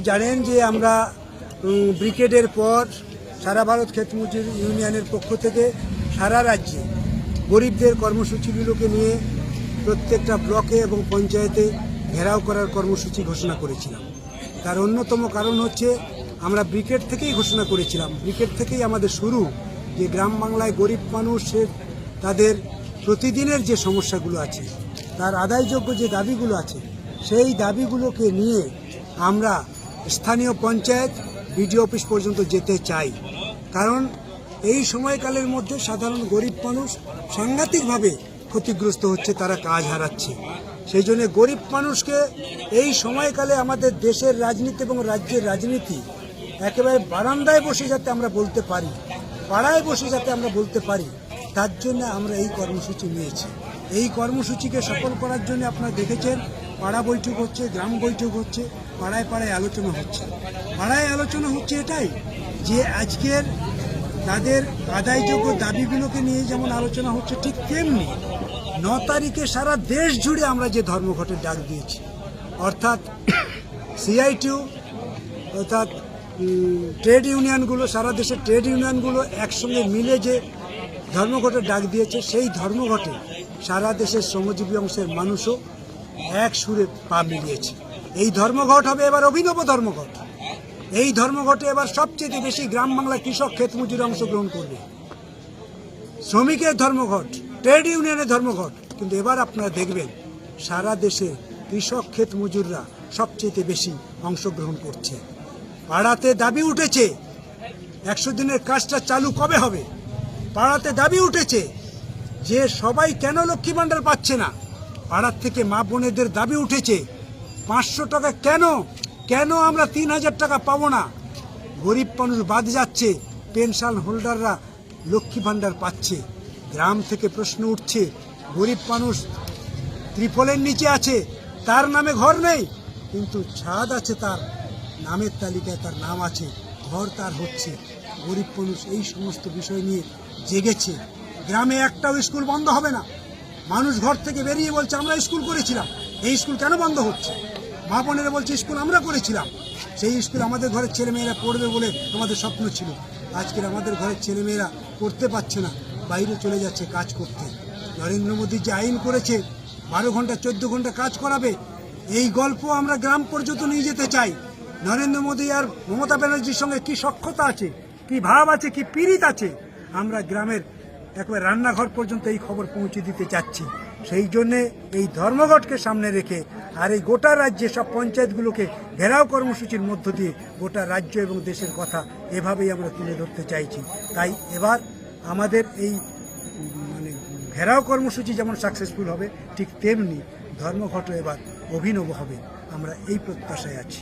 জানেন যে আমরা উম, ব্রিগেডের পর সারা ভারত ক্ষেত মজুর ইউনিয়নের পক্ষ থেকে সারা রাজ্যে গরিবদের কর্মসূচিগুলোকে নিয়ে প্রত্যেকটা ব্লকে এবং পঞ্চায়েতে ঘেরাও করার কর্মসূচি ঘোষণা করেছিলাম। তার অন্যতম কারণ হচ্ছে আমরা ব্রিকেট থেকেই ঘোষণা করেছিলাম। ব্রিকেট থেকেই আমাদের শুরু যে গ্রাম বাংলায় গরিব মানুষের তাদের প্রতিদিনের যে সমস্যাগুলো আছে তার আদায়যোগ্য যে দাবিগুলো আছে সেই দাবিগুলোকে নিয়ে আমরা স্থানীয় পঞ্চায়েত, বিডিও অফিস পর্যন্ত যেতে চাই। কারণ এই সময়কালের মধ্যে সাধারণ গরিব মানুষ সাংঘাতিকভাবে ক্ষতিগ্রস্ত হচ্ছে, তারা কাজ হারাচ্ছে। সেই জন্য গরিব মানুষকে এই সময়কালে আমাদের দেশের রাজনীতি এবং রাজ্যের রাজনীতি একেবারে বারান্দায় বসে যাতে আমরা বলতে পারি, পাড়ায় বসে যাতে আমরা বলতে পারি, তার জন্য আমরা এই কর্মসূচি নিয়েছি। এই কর্মসূচিকে সফল করার জন্য আপনারা দেখেছেন পাড়া বৈঠক হচ্ছে, গ্রাম বৈঠক হচ্ছে, পাড়ায় পাড়ায় আলোচনা হচ্ছে। পাড়ায় আলোচনা হচ্ছে এটাই যে আজকের তাদের আদায়যোগ্য দাবিগুলোকে নিয়ে যেমন আলোচনা হচ্ছে ঠিক তেমনি ন তারিখে সারা দেশ জুড়ে আমরা যে ধর্মঘটের ডাক দিয়েছি, অর্থাৎ সিআইটিউ অর্থাৎ ট্রেড ইউনিয়নগুলো, সারা দেশের ট্রেড ইউনিয়নগুলো একসঙ্গে মিলে যে ধর্মঘটের ডাক দিয়েছে, সেই ধর্মঘটে সারা দেশের শ্রমজীবী অংশের মানুষও এক সুরে পা মিলিয়েছে এই ধর্মঘট হবে এবার অভিনব ধর্মঘট। এই ধর্মঘটে এবার সবচেয়ে বেশি গ্রাম বাংলা কৃষক ক্ষেত মজুরি অংশগ্রহণ করবে। শ্রমিকের ধর্মঘট, ট্রেড ইউনিয়নের ধর্মঘট। কিন্তু এবার আপনারা দেখবেন, সারা দেশে কৃষক ক্ষেত মজুররা সবচেয়ে বেশি অংশগ্রহণ করছে। পাড়াতে দাবি উঠেছে, একশো দিনের কাজটা চালু কবে হবে? পাড়াতে দাবি উঠেছে যে সবাই কেন লক্ষ্মী ভাণ্ডার পাচ্ছে না? পাড়ার থেকে মা বোনেদের দাবি উঠেছে, পাঁচশো টাকা কেন? কেন আমরা তিন হাজার টাকা পাবো না? গরিব মানুষ বাদ যাচ্ছে, পেনশন হোল্ডাররা লক্ষ্মী ভাণ্ডার পাচ্ছে। গ্রাম থেকে প্রশ্ন উঠছে, গরিব মানুষ ত্রিপলের নিচে আছে, তার নামে ঘর নেই, কিন্তু ছাদ আছে তার, নামের তালিকায় তার নাম আছে, ঘর তার হচ্ছে। গরিব মানুষ এই সমস্ত বিষয় নিয়ে জেগেছে। গ্রামে একটাও স্কুল বন্ধ হবে না। মানুষ ঘর থেকে বেরিয়ে বলছে, আমরা স্কুল করেছিলাম। এই স্কুল কেন বন্ধ হচ্ছে? মা বোনেরা বলছে, স্কুল আমরা করেছিলাম। সেই স্কুল আমাদের ঘরের ছেলেমেয়েরা পড়বে বলে আমাদের স্বপ্ন ছিল। আজকের আমাদের ঘরের ছেলেমেয়েরা করতে পারছে না। বাইরে চলে যাচ্ছে কাজ করতে। নরেন্দ্র মোদী যে আইন করেছে, বারো ঘণ্টা, চোদ্দ ঘণ্টা কাজ করাবে, এই গল্প আমরা গ্রাম পর্যন্ত নিয়ে যেতে চাই। নরেন্দ্র মোদী আর মমতা ব্যানার্জির সঙ্গে কি সক্ষতা আছে, কি ভাব আছে, কি পীড়িত আছে, আমরা গ্রামের একবার রান্নাঘর পর্যন্ত এই খবর পৌঁছে দিতে চাচ্ছি। সেই জন্যে এই ধর্মঘটকে সামনে রেখে আর এই গোটা রাজ্যে সব পঞ্চায়েতগুলোকে ঘেরাও কর্মসূচির মধ্য দিয়ে গোটা রাজ্য এবং দেশের কথা এভাবেই আমরা তুলে ধরতে চাইছি। তাই এবার আমাদের এই মানে ঘেরাও কর্মসূচি যেমন সাকসেসফুল হবে, ঠিক তেমনি ধর্মঘটও এবার অভিনব হবে। আমরা এই প্রত্যাশায় আছি।